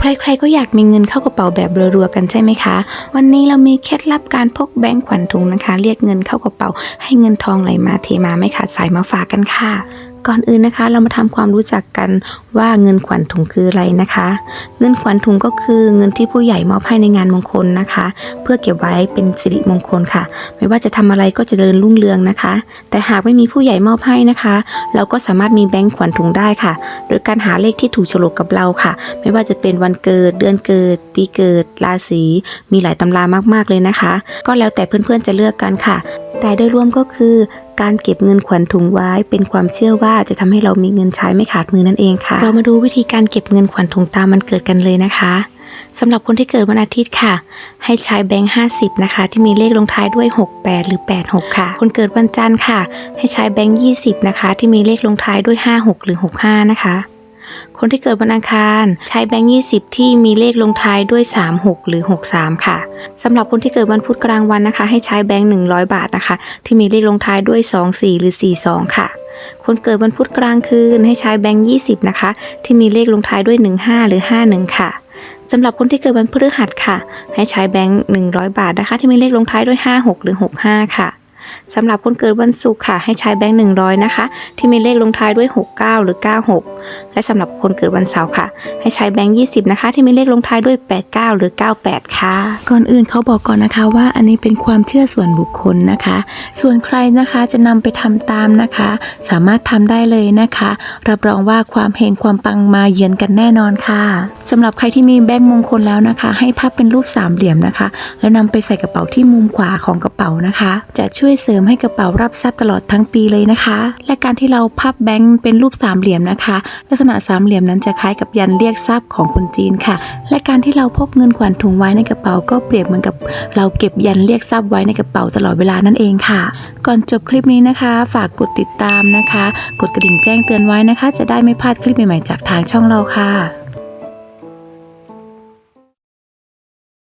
ใครๆก็อยากมีเงินเข้ากระเป๋าแบบรัวๆกันใช่ไหมคะ วันนี้เรามีเคล็ดลับการพกแบงค์ขวัญถุงนะคะ เรียกเงินเข้ากระเป๋า ให้เงินทองไหลมาเทมาไม่ขาดสายมาฝากกันค่ะ ก่อนอื่นนะคะ เรามาทำความรู้จักกันว่าเงินขวัญถุงคืออะไรนะคะ เงินขวัญถุงก็คือเงินที่ผู้ใหญ่มอบให้ในงานมงคลนะคะ เพื่อเก็บไว้เป็นสิริมงคลค่ะ ไม่ว่าจะทำอะไรก็จะเริญรุ่งเรืองนะคะ แต่หากไม่มีผู้ใหญ่มอบให้นะคะ เราก็สามารถมีแบงค์ขวัญถุงได้ค่ะ โดยการหาเลขที่ถูกฉลกกับเราค่ะ ไม่ว่าจะเป็นวันเกิดเดือนเกิดปีเกิดราศีมีหลายตำรามากๆเลยนะคะ ก็แล้วแต่เพื่อนๆจะเลือกกันค่ะ แต่โดยรวมก็คือ การเก็บเงินขวัญถุงไว้ เป็นความเชื่อว่าจะทำให้เรามีเงินใช้ไม่ขาดมือนั่นเองค่ะ เรามาดูวิธีการเก็บเงินขวัญถุงตามมันเกิดกันเลยนะคะสำหรับคนที่เกิดวันอาทิตย์ค่ะ ให้ใช้แบงค์ 50 นะคะ ที่มีเลขลงท้ายด้วย 68 หรือ 86 ค่ะ คนเกิดวันจันทร์ค่ะ ให้ใช้แบงค์ 20 นะคะ ที่มีเลขลงท้ายด้วย 56 หรือ 65 นะคะ คนที่เกิดวันอังคาร ใช้แบงค์20ที่มีเลขลงท้ายด้วย 36 หรือ 63 ค่ะสำหรับคนที่เกิดวันพุธกลางวันนะคะ ให้ใช้แบงค์100 บาทนะคะ ที่มีเลขลงท้ายด้วย 24 หรือ 42 ค่ะ คนเกิดวันพุธกลางคืนให้ใช้แบงค์20 นะคะ ที่มีเลขลงท้ายด้วย 15 หรือ 51 ค่ะสำหรับคนที่เกิดวันพฤหัสค่ะ ให้ใช้แบงค์100 บาทนะคะ ที่มีเลขลงท้ายด้วย 56 หรือ 65 ค่ะ สำหรับคนเกิดวันศุกร์ค่ะ ให้ใช้แบงค์100 นะคะ ที่มีเลขลงท้ายด้วย 69 หรือ 96 และสำหรับคนเกิดวันเสาร์ค่ะ ให้ใช้แบงค์20 นะคะ ที่มีเลขลงท้ายด้วย 89 หรือ 98 ค่ะ ก่อนอื่นเขาบอกก่อนนะคะว่าอันนี้เป็นความเชื่อส่วนบุคคลนะคะ ส่วนใครนะคะจะนำไปทำตามนะคะ สามารถทำได้เลยนะคะ รับรองว่าความเฮงความปังมาเยือนกันแน่นอนค่ะสำหรับใครที่มีแบงค์มงคลแล้วนะคะ ให้พับเป็นรูปสามเหลี่ยมนะคะ แล้วนำไปใส่กระเป๋าที่มุมขวาของกระเป๋านะคะ จะช่วยเสริมให้กระเป๋ารับทรัพย์ตลอดทั้งปีเลยนะคะ และการที่เราพับแบงค์เป็นรูปสามเหลี่ยมนะคะ ลักษณะสามเหลี่ยมนั้นจะคล้ายกับยันเรียกทรัพย์ของคนจีนค่ะ และการที่เราพกเงินขวัญถุงไว้ในกระเป๋าก็เปรียบเหมือนกับเราเก็บยันเรียกทรัพย์ไว้ในกระเป๋าตลอดเวลานั่นเองค่ะ ก่อนจบคลิปนี้นะคะ ฝากกดติดตามนะคะ กดกระดิ่งแจ้งเตือนไว้นะคะ จะได้ไม่พลาดคลิปใหม่ๆจากทางช่องเราค่ะ